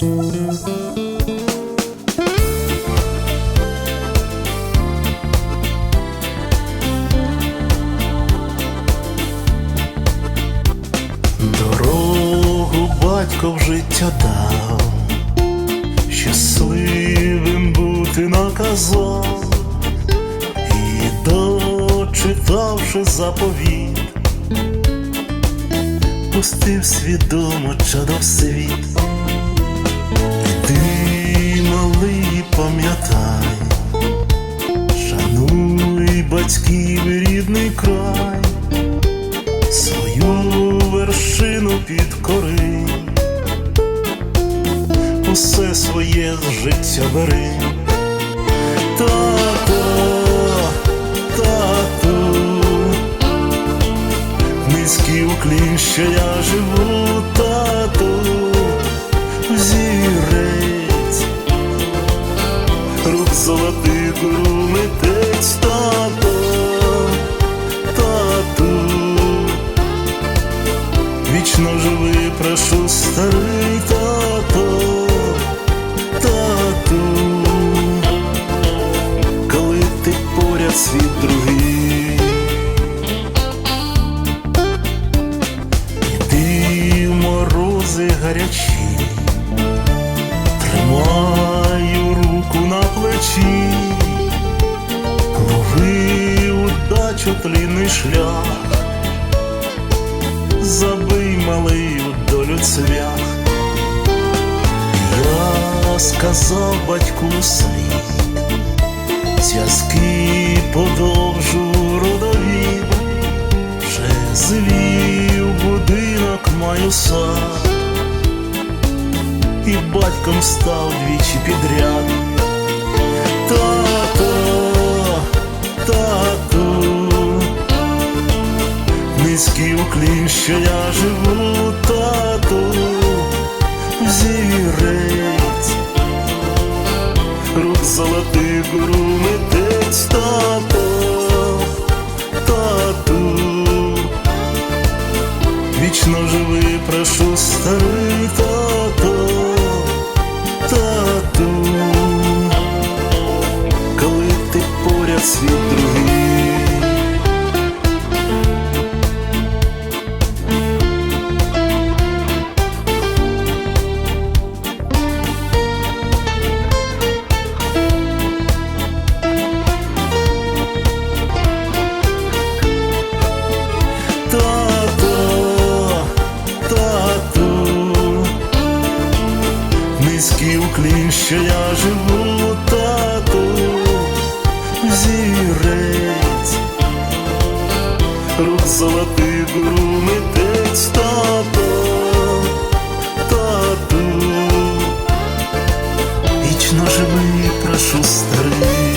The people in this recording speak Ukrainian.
Дорогу батько в життя дав, щасливим бути наказав, і дочитавши заповіт, пустив свідомо чадо в світ. Батьків рідний край свою вершину підкори, усе своє життя бери, тато, тату, низький уклін, що я живу, тату, зірець, рук золотий гуру митець, тату. Вічно живи, прошу, старий тато, тату, коли ти поряд світ другий, в морози гарячі, тримаю руку на плечі, лови удачу тлінний шлях забий малий у долю цвях. Я сказав батьку свій, зв'язки подовжу родові, вже звів будинок маю сад, і батьком став двічі підряд. Низький уклін, що я живу, тату, зірець, рук золотий гуру митець, тато, тату, вічно живи, прошу, старий тато, тату, коли ти поряд світ другий. поклін, що я живу, тату зірець, рух золотий грумитець, тато, тату, вічно живий, прошу старий.